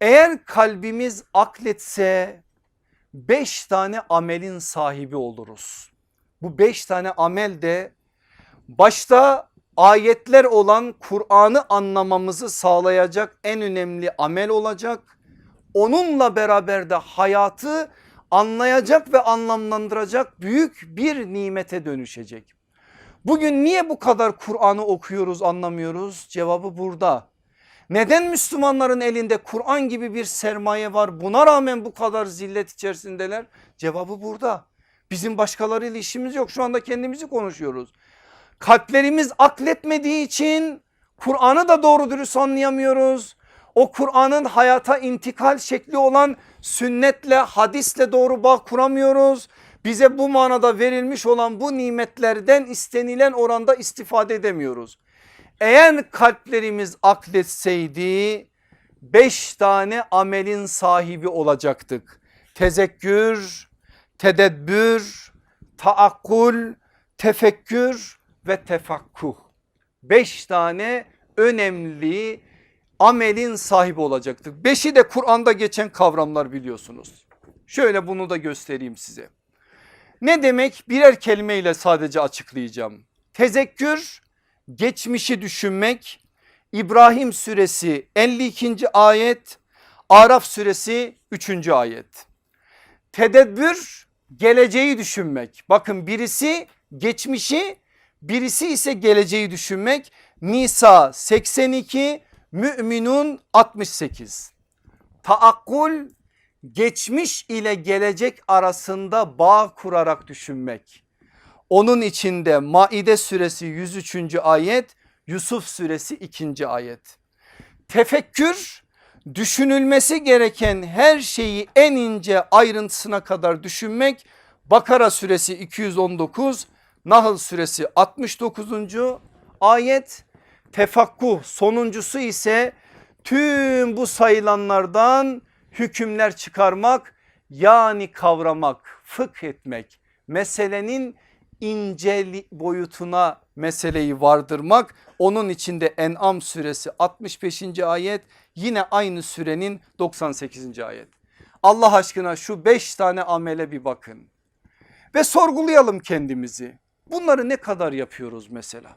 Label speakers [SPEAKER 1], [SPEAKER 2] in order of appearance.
[SPEAKER 1] Eğer kalbimiz akletse beş tane amelin sahibi oluruz. Bu beş tane amel de başta ayetler olan Kur'an'ı anlamamızı sağlayacak en önemli amel olacak. Onunla beraber de hayatı anlayacak ve anlamlandıracak büyük bir nimete dönüşecek. Bugün niye bu kadar Kur'an'ı okuyoruz anlamıyoruz? Cevabı burada. Neden Müslümanların elinde Kur'an gibi bir sermaye var buna rağmen bu kadar zillet içerisindeler? Cevabı burada. Bizim başkalarıyla işimiz yok şu anda kendimizi konuşuyoruz. Kalplerimiz akletmediği için Kur'an'ı da doğru dürüst anlayamıyoruz. O Kur'an'ın hayata intikal şekli olan sünnetle hadisle doğru bağ kuramıyoruz. Bize bu manada verilmiş olan bu nimetlerden istenilen oranda istifade edemiyoruz. Eğer kalplerimiz akletseydi beş tane amelin sahibi olacaktık. Tezekkür, tedebbür, taakkul, tefekkür ve tefakkuh. Beş tane önemli amelin sahibi olacaktık. Beşi de Kur'an'da geçen kavramlar biliyorsunuz. Şöyle bunu da göstereyim size. Ne demek birer kelimeyle sadece açıklayacağım. Tezekkür geçmişi düşünmek İbrahim suresi 52. ayet Araf suresi 3. ayet. Tedebbür geleceği düşünmek. Bakın birisi geçmişi birisi ise geleceği düşünmek. Nisa 82 Müminun 68. Taakkul geçmiş ile gelecek arasında bağ kurarak düşünmek. Onun içinde Maide suresi 103. ayet Yusuf suresi 2. ayet. Tefekkür düşünülmesi gereken her şeyi en ince ayrıntısına kadar düşünmek. Bakara suresi 219 Nahl suresi 69. ayet. Tefakkuh sonuncusu ise tüm bu sayılanlardan hükümler çıkarmak yani kavramak, fıkh etmek, meselenin ince boyutuna meseleyi vardırmak. Onun içinde En'am suresi 65. ayet yine aynı sürenin 98. ayet. Allah aşkına şu 5 tane amele bir bakın ve sorgulayalım kendimizi. Bunları ne kadar yapıyoruz mesela?